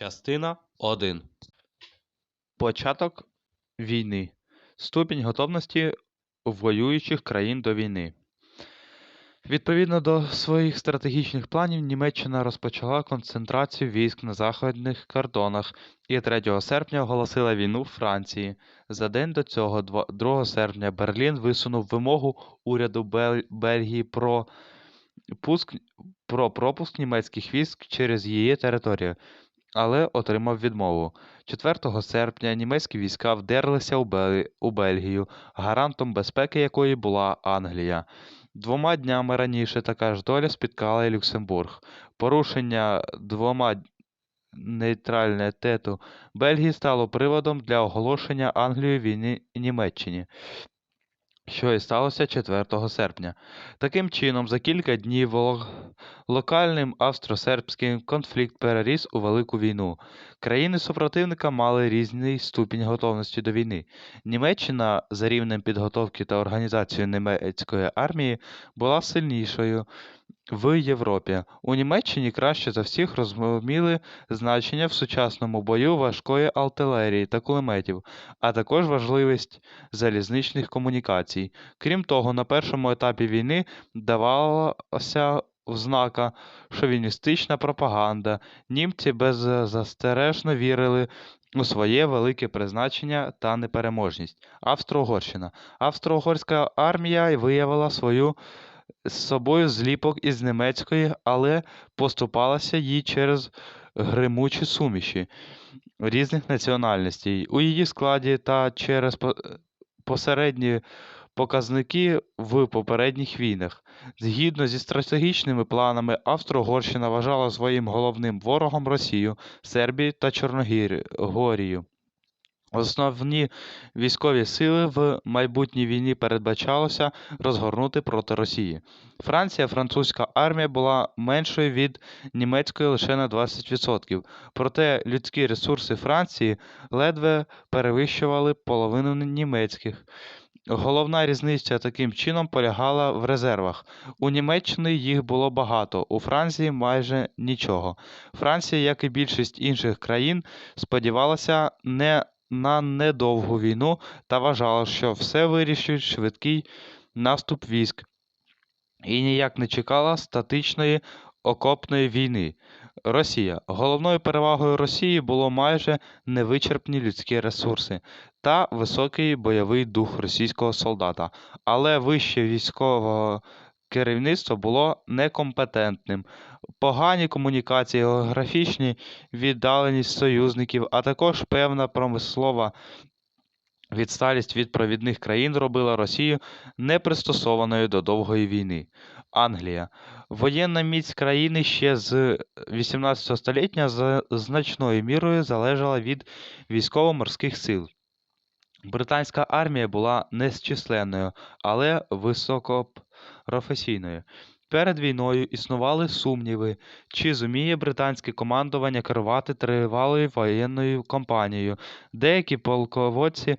Частина 1. Початок війни. Ступінь готовності воюючих країн до війни. Відповідно до своїх стратегічних планів, Німеччина розпочала концентрацію військ на західних кордонах і 3 серпня оголосила війну Франції. За день до цього, 2 серпня, Берлін висунув вимогу уряду Бел- Бельгії про пуск, про пропуск німецьких військ через її територію, але отримав відмову. 4 серпня німецькі війська вдерлися у, Бел... у Бельгію, гарантом безпеки якої була Англія. Двома днями раніше така ж доля спіткала і Люксембург. Порушення двома д- нейтралітету Бельгії стало приводом для оголошення Англією війни Німеччині, що і сталося 4 серпня. Таким чином, за кілька днів ло- локальним австро-сербським конфлікт переріс у велику війну. Країни супротивника мали різний ступінь готовності до війни. Німеччина за рівнем підготовки та організацією німецької армії була сильнішою в Європі. У Німеччині краще за всіх розуміли значення в сучасному бою важкої артилерії та кулеметів, а також важливість залізничних комунікацій. Крім того, на першому етапі війни давалося ознака шовіністична пропаганда. Німці беззастережно вірили у своє велике призначення та непереможність. Австро-Угорщина. Австро-Угорська армія виявила свою з собою зліпок із німецької, але поступалася їй через гримучі суміші різних національностей. У її складі та через посередні показники в попередніх війнах. Згідно зі стратегічними планами, Австро-Угорщина вважала своїм головним ворогом Росію, Сербію та Чорногорію. Основні військові сили в майбутній війні передбачалося розгорнути проти Росії. Франція, французька армія була меншою від німецької лише на 20%, проте людські ресурси Франції ледве перевищували половину німецьких. Головна різниця таким чином полягала в резервах. У Німеччини їх було багато, у Франції майже нічого. Франція, як і більшість інших країн, сподівалася не на недовгу війну та вважала, що все вирішить швидкий наступ військ, і ніяк не чекала статичної окопної війни. Росія. Головною перевагою Росії було майже невичерпні людські ресурси та високий бойовий дух російського солдата, але вище військового керівництво було некомпетентним. Погані комунікації, географічні віддаленість союзників, а також певна промислова відсталість від провідних країн робила Росію непристосованою до довгої війни. Англія. Воєнна міць країни ще з 18 століття значною мірою залежала від військово-морських сил. Британська армія була незчисленною, але високопрофесійною. Перед війною існували сумніви, чи зуміє британське командування керувати тривалою воєнною кампанією. Деякі полководці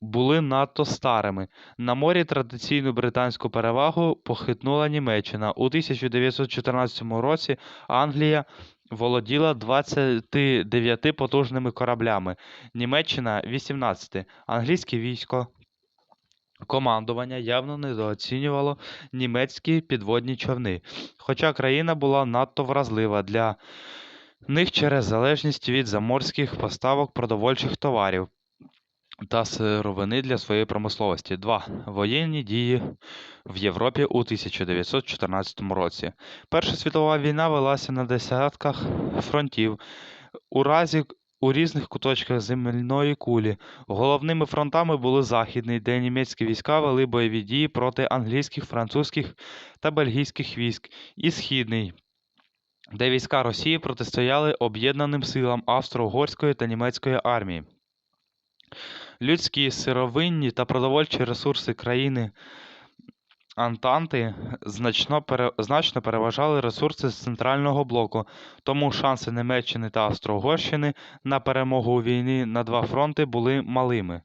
були надто старими. На морі традиційну британську перевагу похитнула Німеччина. У 1914 році Англія володіла 29 потужними кораблями, Німеччина 18. Англійське військо командування явно недооцінювало німецькі підводні човни, хоча країна була надто вразлива для них через залежність від заморських поставок продовольчих товарів та сировини для своєї промисловості. 2. Воєнні дії в Європі у 1914 році. Перша світова війна велася на десятках фронтів. У разі у різних куточках земельної кулі. Головними фронтами були Західний, де німецькі війська вели бойові дії проти англійських, французьких та бельгійських військ, і Східний, де війська Росії протистояли об'єднаним силам австро-угорської та німецької армії. Людські, сировинні та продовольчі ресурси країни Антанти значно, значно переважали ресурси з центрального блоку, тому шанси Німеччини та Австро-Угорщини на перемогу у війні на два фронти були малими.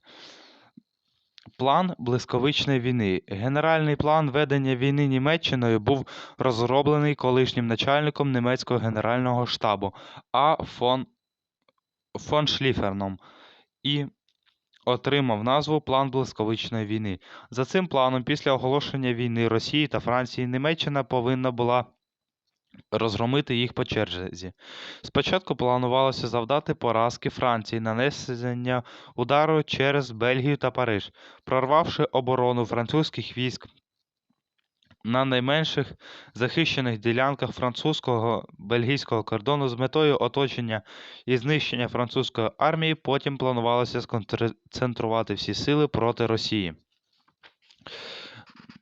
План блискавичної війни. Генеральний план ведення війни Німеччиною був розроблений колишнім начальником німецького генерального штабу А. фон, фон Шліферном і отримав назву План блискавичної війни. За цим планом, після оголошення війни Росії та Франції, Німеччина повинна була розгромити їх по черзі. Спочатку планувалося завдати поразки Франції, нанесення удару через Бельгію та Париж, прорвавши оборону французьких військ на найменших захищених ділянках французького бельгійського кордону з метою оточення і знищення французької армії, потім планувалося сконцентрувати всі сили проти Росії.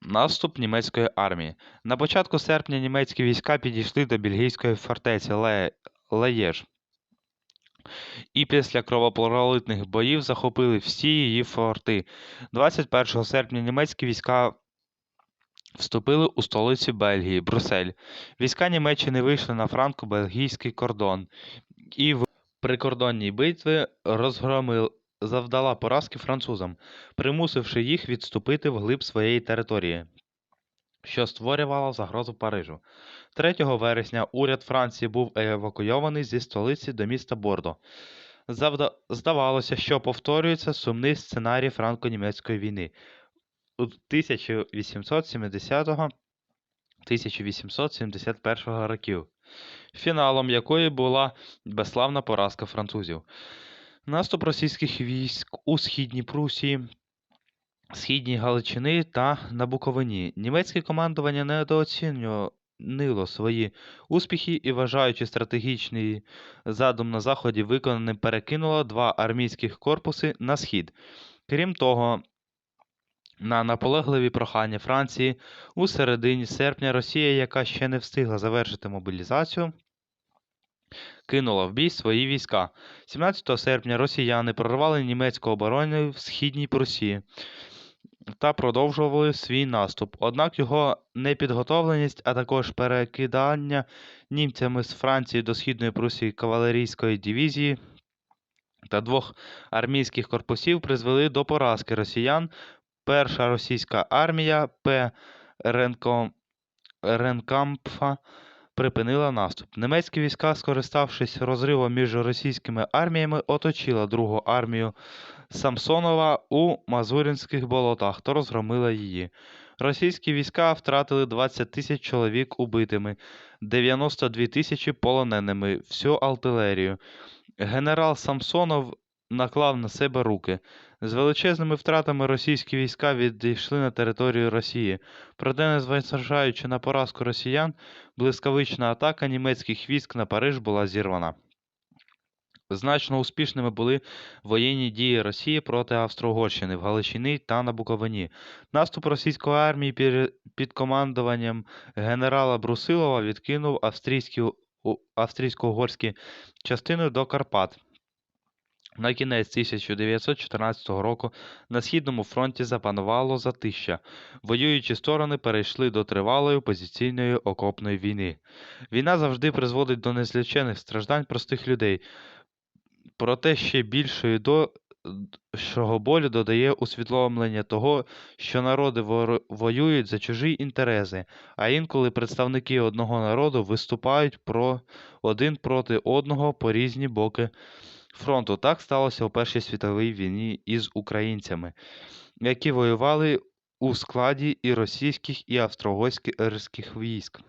Наступ німецької армії. На початку серпня німецькі війська підійшли до бельгійської фортеці Ле... Леєж. І після кровопролитних боїв захопили всі її форти. 21 серпня німецькі війська вступили у столицю Бельгії, Брюссель. Війська Німеччини вийшли на франко-бельгійський кордон і в прикордонній битві розгромили, завдала поразки французам, примусивши їх відступити вглиб своєї території, що створювало загрозу Парижу. 3 вересня уряд Франції був евакуйований зі столиці до міста Бордо. Завда... Здавалося, що повторюється сумний сценарій франко-німецької війни у 1870-1871 років, фіналом якої була безславна поразка французів. Наступ російських військ у Східній Прусії, Східній Галичини та на Буковині. Німецьке командування недооцінювало свої успіхи і, вважаючи стратегічний задум на Заході виконаним, перекинуло два армійських корпуси на схід. Крім того, на наполегливі прохання Франції у середині серпня Росія, яка ще не встигла завершити мобілізацію, кинула в бій свої війська. 17 серпня росіяни прорвали німецьку оборону в Східній Прусії та продовжували свій наступ. Однак його непідготовленість, а також перекидання німцями з Франції до Східної Прусії кавалерійської дивізії та двох армійських корпусів призвели до поразки росіян. Перша російська армія П. Ренкампфа припинила наступ. Німецькі війська, скориставшись розривом між російськими арміями, оточила Другу армію Самсонова у Мазуринських болотах та розгромила її. Російські війська втратили 20 тисяч чоловік убитими, 92 тисячі полоненими, всю артилерію. Генерал Самсонов наклав на себе руки. З величезними втратами російські війська відійшли на територію Росії. Проте, незважаючи на поразку росіян, блискавична атака німецьких військ на Париж була зірвана. Значно успішними були воєнні дії Росії проти Австро-Угорщини в Галичині та на Буковині. Наступ російської армії під, командуванням генерала Брусилова відкинув австрійсько-угорські частини до Карпат. На кінець 1914 року на Східному фронті запанувало затища. Воюючі сторони перейшли до тривалої позиційної окопної війни. Війна завжди призводить до незлічених страждань простих людей. Проте ще більшої дошого болю додає усвідомлення того, що народи воюють за чужі інтереси, а інколи представники одного народу виступають про один проти одного по різні боки фронту. Так сталося у Першій світовій війні із українцями, які воювали у складі і російських, і австро-угорських військ.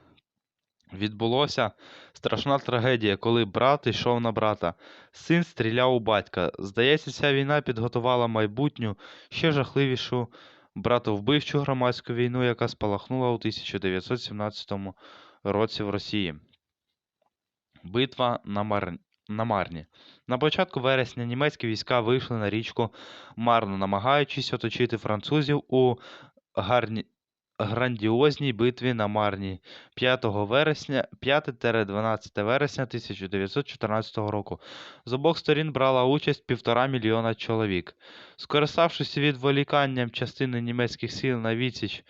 Відбулося страшна трагедія, коли брат йшов на брата. Син стріляв у батька. Здається, ця війна підготувала майбутню, ще жахливішу братовбивчу громадську війну, яка спалахнула у 1917 році в Росії. Битва на, Мар... на Марні. На початку вересня німецькі війська вийшли на річку Марну, намагаючись оточити французів у гарні... грандіозній битві на Марні 5 вересня 5-12 вересня 1914 року. З обох сторін брала участь півтора мільйона чоловік. Скориставшись відволіканням частини німецьких сил на відсіч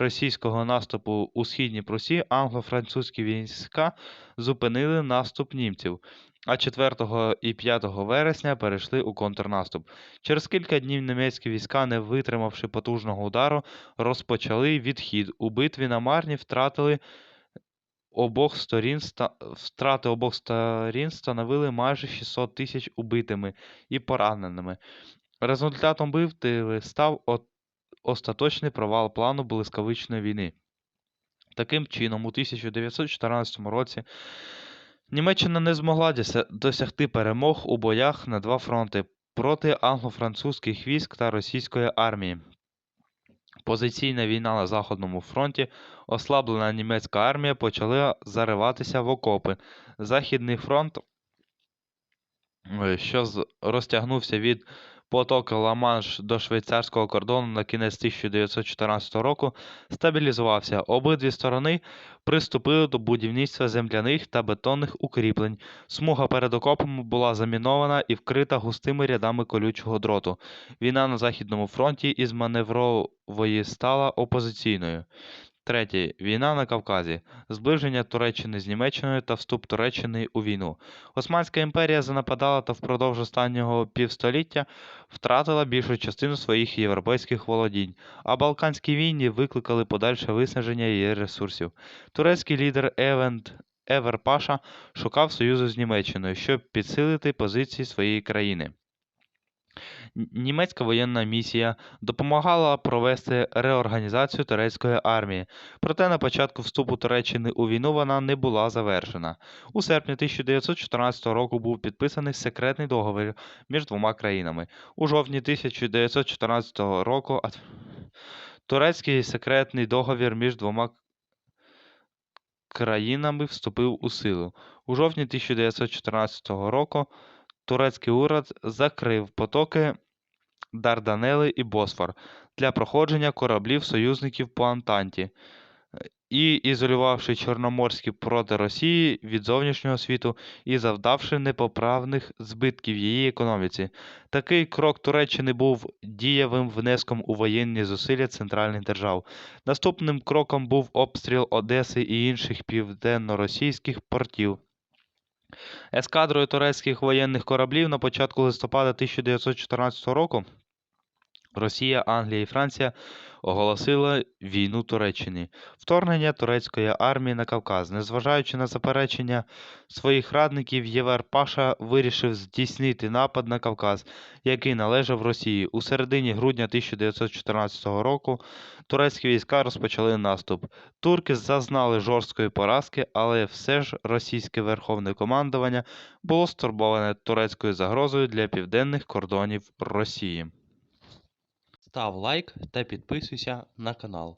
російського наступу у східній Прусі, англо-французькі війська зупинили наступ німців. А 4 і 5 вересня перейшли у контрнаступ. Через кілька днів німецькі війська, не витримавши потужного удару, розпочали відхід. У битві на Марні втратили обох сторін втрати обох сторін становили майже 600 тисяч убитими і пораненими. Результатом битви став остаточний провал плану блискавичної війни. Таким чином, у 1914 році Німеччина не змогла досягти перемог у боях на два фронти проти англо-французьких військ та російської армії. Позиційна війна на Західному фронті, ослаблена німецька армія почала зариватися в окопи. Західний фронт, е, що розтягнувся від потоки Ла-Манш до швейцарського кордону на кінець 1914 року, стабілізувався. Обидві сторони приступили до будівництва земляних та бетонних укріплень. Смуга перед окопами була замінована і вкрита густими рядами колючого дроту. Війна на Західному фронті із маневрової стала опозиційною. Третє. Війна на Кавказі. Зближення Туреччини з Німеччиною та вступ Туреччини у війну. Османська імперія занападала та впродовж останнього півстоліття втратила більшу частину своїх європейських володінь, а Балканські війни викликали подальше виснаження її ресурсів. Турецький лідер Евент Евер Паша шукав союзу з Німеччиною, щоб підсилити позиції своєї країни. Німецька воєнна місія допомагала провести реорганізацію турецької армії, проте на початку вступу Туреччини у війну вона не була завершена. У серпні 1914 року був підписаний секретний договір між двома країнами. У жовтні 1914 року турецький секретний договір між двома країнами вступив у силу. У жовтні 1914 року турецький уряд закрив потоки Дарданели і Босфор для проходження кораблів союзників по Антанті і ізолювавши Чорноморський проти Росії від зовнішнього світу і завдавши непоправних збитків її економіці. Такий крок Туреччини був дієвим внеском у воєнні зусилля центральних держав. Наступним кроком був обстріл Одеси і інших південно-російських портів. Ескадрою турецьких воєнних кораблів на початку листопада 1914 року Росія, Англія і Франція оголосили війну Туреччині. Вторгнення турецької армії на Кавказ. Незважаючи на заперечення своїх радників, Євер Паша вирішив здійснити напад на Кавказ, який належав Росії. У середині грудня 1914 року турецькі війська розпочали наступ. Турки зазнали жорсткої поразки, але все ж російське верховне командування було стурбоване турецькою загрозою для південних кордонів Росії. Став лайк та підписуйся на канал.